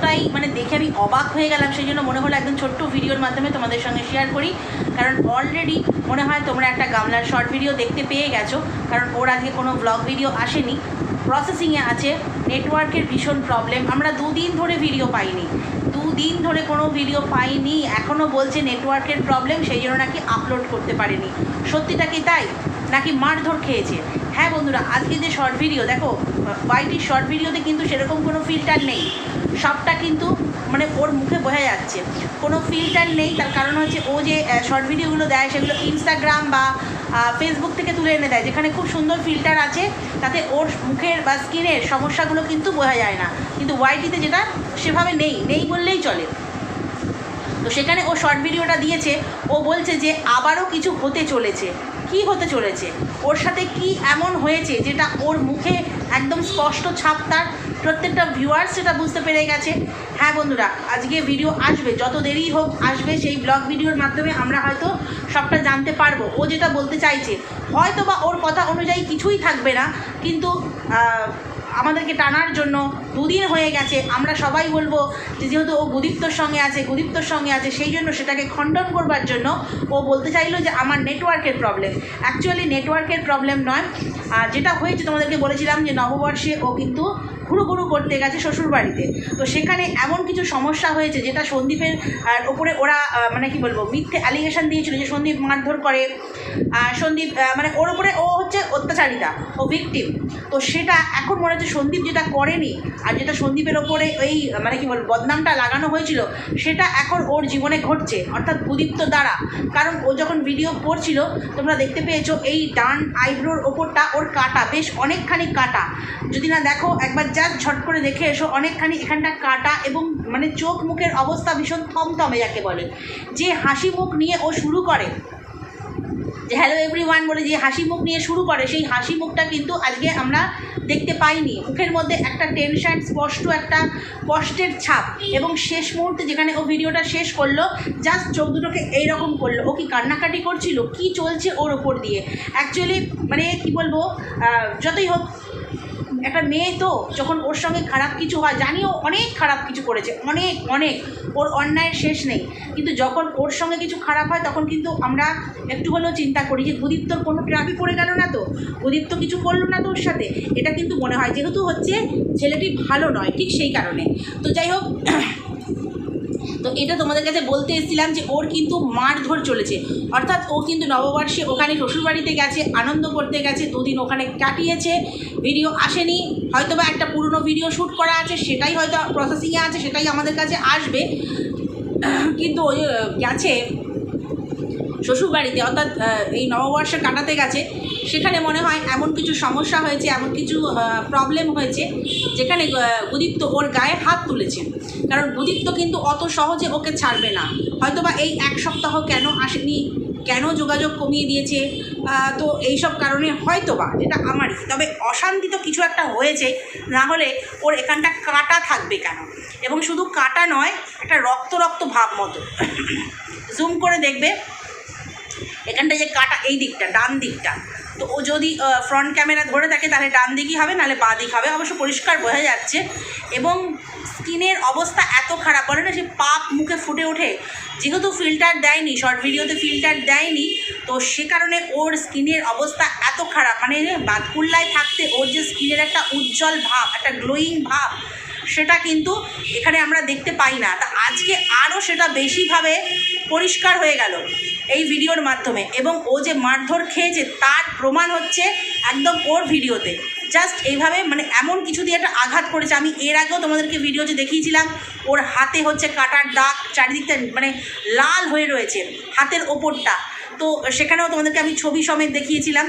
এতটাই মানে দেখে আমি অবাক হয়ে গেলাম, সেই জন্য মনে হলো একদম ছোট্ট ভিডিওর মাধ্যমে তোমাদের সঙ্গে শেয়ার করি। কারণ অলরেডি মনে হয় তোমরা একটা গামলার শর্ট ভিডিও দেখতে পেয়ে গেছো, কারণ ওর আজকে কোনো ব্লগ ভিডিও আসেনি। প্রসেসিংয়ে আছে নেটওয়ার্কের ভীষণ প্রবলেম আমরা দুদিন ধরে ভিডিও পাইনি। দুদিন ধরে কোনো ভিডিও পাইনি এখনও বলছে নেটওয়ার্কের প্রবলেম সেই জন্য নাকি আপলোড করতে পারেনি। সত্যিটা কি তাই? নাকি মারধর খেয়েছে? হ্যাঁ বন্ধুরা, আজকে যে শর্ট ভিডিও দেখো ওয়াইটির শর্ট ভিডিওতে কিন্তু সেরকম কোনো ফিল্টার নেই। সবটা কিন্তু মানে ওর মুখে বোঝা যাচ্ছে। কোনো ফিল্টার নেই, তার কারণ হচ্ছে ও যে শর্ট ভিডিওগুলো দেয়, সেগুলো ইনস্টাগ্রাম বা ফেসবুক থেকে তুলে এনে দেয়, যেখানে খুব সুন্দর ফিল্টার আছে, তাতে ওর মুখের বা স্কিনের সমস্যাগুলো কিন্তু বোঝা যায় না। কিন্তু ওয়াইটিতে যেটা, সেভাবে নেই নেই বললেই চলে। তো সেখানে ও শর্ট ভিডিওটা দিয়েছে, ও বলছে যে, আবারও কিছু হতে চলেছে। কি হতে চলেছে? ওর সাথে কি এমন হয়েছে যেটা ওর মুখে একদম স্পষ্ট ছাপ তার? প্রত্যেকটা ভিউয়ার্স সেটা বুঝতে পেরে গেছে। হ্যাঁ বন্ধুরা, আজকে ভিডিও আসবে, যত দেরি হোক আসবে সেই ব্লগ ভিডিওর মাধ্যমে আমরা হয়তো সবটা জানতে পারব। ও যেটা বলতে চাইছে হয়তো বা ওর কথা অনুযায়ী কিছুই থাকবে না, কিন্তু আমাদেরকে টানার জন্য দুদিন হয়ে গেছে। আমরা সবাই বলব যে যেহেতু ও গুদীপ্তর সঙ্গে আছে, গুদীপ্তর সঙ্গে আছে, সেই জন্য সেটাকে খণ্ডন করবার জন্য ও বলতে চাইলো যে আমার নেটওয়ার্কের প্রবলেম অ্যাকচুয়ালি নেটওয়ার্কের প্রবলেম নয়। আর যেটা হয়েছে, তোমাদেরকে বলেছিলাম যে নববর্ষে ও কিন্তু ঘুরু ঘুরু করতে গেছে শ্বশুরবাড়িতে। তো সেখানে এমন কিছু সমস্যা হয়েছে যেটা সন্দীপের ওপরে ওরা মানে কি বলব মিথ্যে অ্যালিগেশন দিয়েছিল যে সন্দীপ মারধর করে। সন্দীপ মানে ওর ওপরে ও হচ্ছে অত্যাচারিতা ও ভিকটিম তো সেটা এখন মনে হচ্ছে সন্দীপ যেটা করেনি আর যেটা সন্দীপের ওপরে আহ, মানে কি বলব বদনামটা লাগানো হয়েছিল সেটা এখন ওর জীবনে ঘটছে অর্থাৎ উদীপ্ত দ্বারা। কারণ ও যখন ভিডিও করছিল তোমরা দেখতে পেয়েছ এই ডান আইব্রোর ওপরটা ওর কাটা বেশ অনেকখানি কাটা। যদি না দেখো একবার জাস্ট ঝট করে দেখে এসো, অনেকখানি এখানটা কাটা এবং মানে চোখ মুখের অবস্থা ভীষণ থমথমে যাকে বলে। যে হাসি মুখ নিয়ে ও শুরু করে যে হ্যালো এভরিওয়ান বলে যে হাসি মুখ নিয়ে শুরু করে, সেই হাসি মুখটা কিন্তু আজকে আমরা দেখতে পাইনি। মুখের মধ্যে একটা টেনশন স্পষ্ট একটা কষ্টের ছাপ এবং শেষ মুহূর্তে যেখানে ও ভিডিওটা শেষ করল জাস্ট চোখ দুটোকে এইরকম করল। ও কি কান্নাকাটি করছিল? কি চলছে ওর ওপর দিয়ে? অ্যাকচুয়ালি মানে কি বলব যতই হোক একটা মেয়ে তো যখন ওর সঙ্গে খারাপ কিছু হয়, জানিও অনেক খারাপ কিছু করেছে, অনেক অনেক। ওর অন্যায়ের শেষ নেই। কিন্তু যখন ওর সঙ্গে কিছু খারাপ হয়, তখন কিন্তু আমরা একটু হলেও চিন্তা করি যে গুদীপ্তর কোনো ট্রাফি পড়ে গেল না তো? গুদীপ্ত কিছু করল না তো ওর সাথে? এটা কিন্তু মনে হয়। যেহেতু হচ্ছে ছেলেটি ভালো নয়, ঠিক সেই কারণে। তো যাই হোক তো এটা তোমাদের কাছে বলতে এসেছিলাম যে ওর কিন্তু মারধর চলেছে। অর্থাৎ ও কিন্তু নববর্ষে ওখানে শ্বশুরবাড়িতে গেছে, আনন্দ করতে গেছে, দুদিন ওখানে কাটিয়েছে ভিডিও আসেনি হয়তো বা একটা পুরনো ভিডিও শ্যুট করা আছে, সেটাই হয়তো প্রসেসিংয়ে আছে, সেটাই আমাদের কাছে আসবে। কিন্তু গেছে শ্বশুরবাড়িতে অর্থাৎ এই নববর্ষে কাটাতে গেছে সেখানে মনে হয় এমন কিছু সমস্যা হয়েছে এমন কিছু প্রবলেম হয়েছে যেখানে আহ, গুদীপ্ত ওর গায়ে হাত তুলেছে। কারণ গুদীপ্ত কিন্তু অত সহজে ওকে ছাড়বে না। হয়তোবা এই এক সপ্তাহ কেন আসেনি কেন যোগাযোগ কমিয়ে দিয়েছে তো এই সব কারণে হয়তোবা এটা আমারই। তবে অশান্তি তো কিছু একটা হয়েছে না হলে ওর এখানটা কাটা থাকবে কেন? এবং শুধু কাটা নয় একটা রক্ত রক্ত ভাব মতো। জুম করে দেখবে এখানটা যে কাটা, এই দিকটা, ডান দিকটা। তো ও যদি ফ্রন্ট ক্যামেরা ধরে থাকে তাহলে ডান দিকই হবে, নাহলে বাঁ দিক হবে। অবশ্য পরিষ্কার বোঝা যাচ্ছে। এবং স্কিনের অবস্থা এত খারাপ, বলে না সে পাপ মুখে ফুটে ওঠে। যেহেতু ফিল্টার দেয়নি শর্ট ভিডিওতে ফিল্টার দেয়নি, তো সে কারণে ওর স্কিনের অবস্থা এত খারাপ। মানে বাতকুল্লায় থাকতে ওর যে স্কিনের একটা উজ্জ্বল ভাব, একটা গ্লোয়িং ভাব সেটা কিন্তু এখানে আমরা দেখতে পাই না। তা আজকে আরও সেটা বেশিভাবে পরিষ্কার হয়ে গেল এই ভিডিওর মাধ্যমে। এবং ও যে মারধর খেয়েছে তার প্রমাণ হচ্ছে একদম ওর ভিডিওতে। জাস্ট এইভাবে মানে এমন কিছু দিয়ে একটা আঘাত করেছে। আমি এর আগেও তোমাদেরকে ভিডিওতে দেখিয়েছিলাম, ওর হাতে হচ্ছে কাটার দাগ চারিদিকটা মানে লাল হয়ে রয়েছে হাতের ওপরটা। তো সেখানেও তোমাদেরকে আমি ছবি সমেত দেখিয়েছিলাম।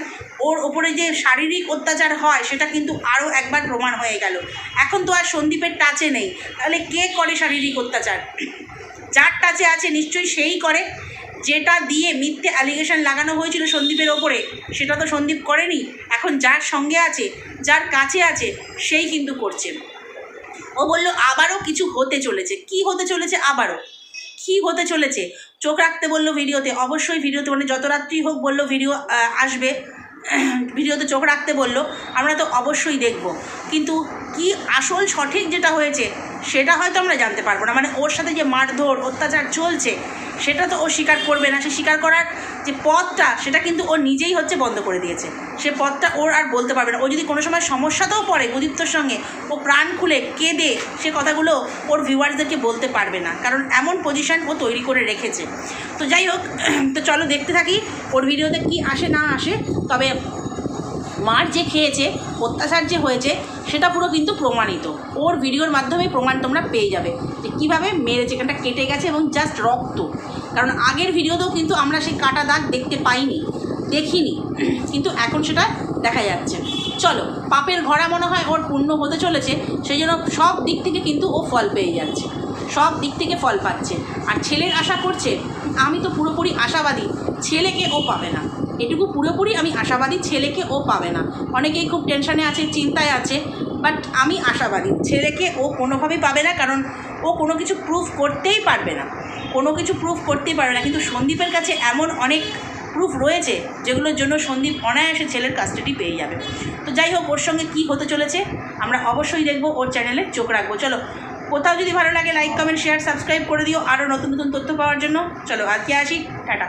ওর ওপরে যে শারীরিক অত্যাচার হয়, সেটা কিন্তু আরও একবার প্রমাণ হয়ে গেল। এখন তো আর সন্দীপের টাচে নেই। তাহলে কে করে শারীরিক অত্যাচার? যার টাচে আছে, নিশ্চয়ই সেই করে। যেটা দিয়ে মিথ্যে অ্যালিগেশন লাগানো হয়েছিল সন্দীপের ওপরে, সেটা তো সন্দীপ করেনি। এখন যার সঙ্গে আছে, যার কাছে আছে, সেই কিন্তু করছে। ও বলল, আবারও কিছু হতে চলেছে। কি হতে চলেছে আবারও? কি হতে চলেছে? চোখ রাখতে বলল ভিডিওতে। অবশ্যই ভিডিওতে মানে যত রাত্রি হোক বলল ভিডিও আসবে। ভিডিওতে চোখ রাখতে বলল। আমরা তো অবশ্যই দেখব। কিন্তু কি আসল সঠিক যেটা হয়েছে সেটা হয়তো আমরা জানতে পারব না। মানে ওর সাথে যে মারধর, অত্যাচার চলছে, সেটা তো ও স্বীকার করবে না। সে স্বীকার করার যে পথটা, সেটা কিন্তু ও নিজেই হচ্ছে বন্ধ করে দিয়েছে। সে পথটা ওর আর বলতে পারবে না। ও যদি কোনো সময় সমস্যাতেও পড়ে গুদীপ্তর সঙ্গে, ও প্রাণ খুলে কেঁদে সে কথাগুলো ওর ভিউয়ার্সদেরকে বলতে পারবে না। কারণ এমন পজিশন ও তৈরি করে রেখেছে। তো যাই হোক, তো চলো দেখতে থাকি ওর ভিডিওতে কি আসে না আসে। তবে মার যে খেয়েছে, অত্যাচার যে হয়েছে, সেটা পুরো কিন্তু প্রমাণিত। ওর ভিডিওর মাধ্যমে প্রমাণ তোমরা পেয়ে যাবে যে কীভাবে মেরেছে এখানটা কেটে গেছে এবং জাস্ট রক্ত। কারণ আগের ভিডিওতেও কিন্তু আমরা সেই কাটা দাগ দেখতে পাইনি, দেখিনি। কিন্তু এখন সেটা দেখা যাচ্ছে। চলো, পাপের ঘোড়া মনে হয় ওর পূর্ণ হতে চলেছে, সেই জন্য সব দিক থেকে কিন্তু ও ফল পেয়ে যাচ্ছে। সব দিক থেকে ফল পাচ্ছে। আর ছেলের আশা করছে, আমি তো পুরোপুরি আশাবাদী, ছেলেকে ও পাবে না। এটুকু পুরোপুরি আমি আশাবাদী ছেলেকে ও পাবে না। অনেকেই খুব টেনশানে আছে, চিন্তায় আছে বাট আমি আশাবাদী। ছেলেকে ও কোনোভাবেই পাবে না, কারণ ও কোনো কিছু প্রুফ করতেই পারবে না। কোনো কিছু প্রুফ করতেই পারবে না। কিন্তু সন্দীপের কাছে এমন অনেক প্রুফ রয়েছে, যেগুলোর জন্য সন্দীপ অনায়াসে ছেলের কাস্টাডি পেয়ে যাবে। তো যাই হোক, ওর সঙ্গে কী হতে চলেছে, আমরা অবশ্যই দেখব ওর চ্যানেলে চোখ রাখব। চলো, কোথাও যদি ভালো লাগে লাইক কমেন্ট শেয়ার সাবস্ক্রাইব করে দিও। আরও নতুন নতুন তথ্য পাওয়ার জন্য। চলো, আজকে আসি। টাটা।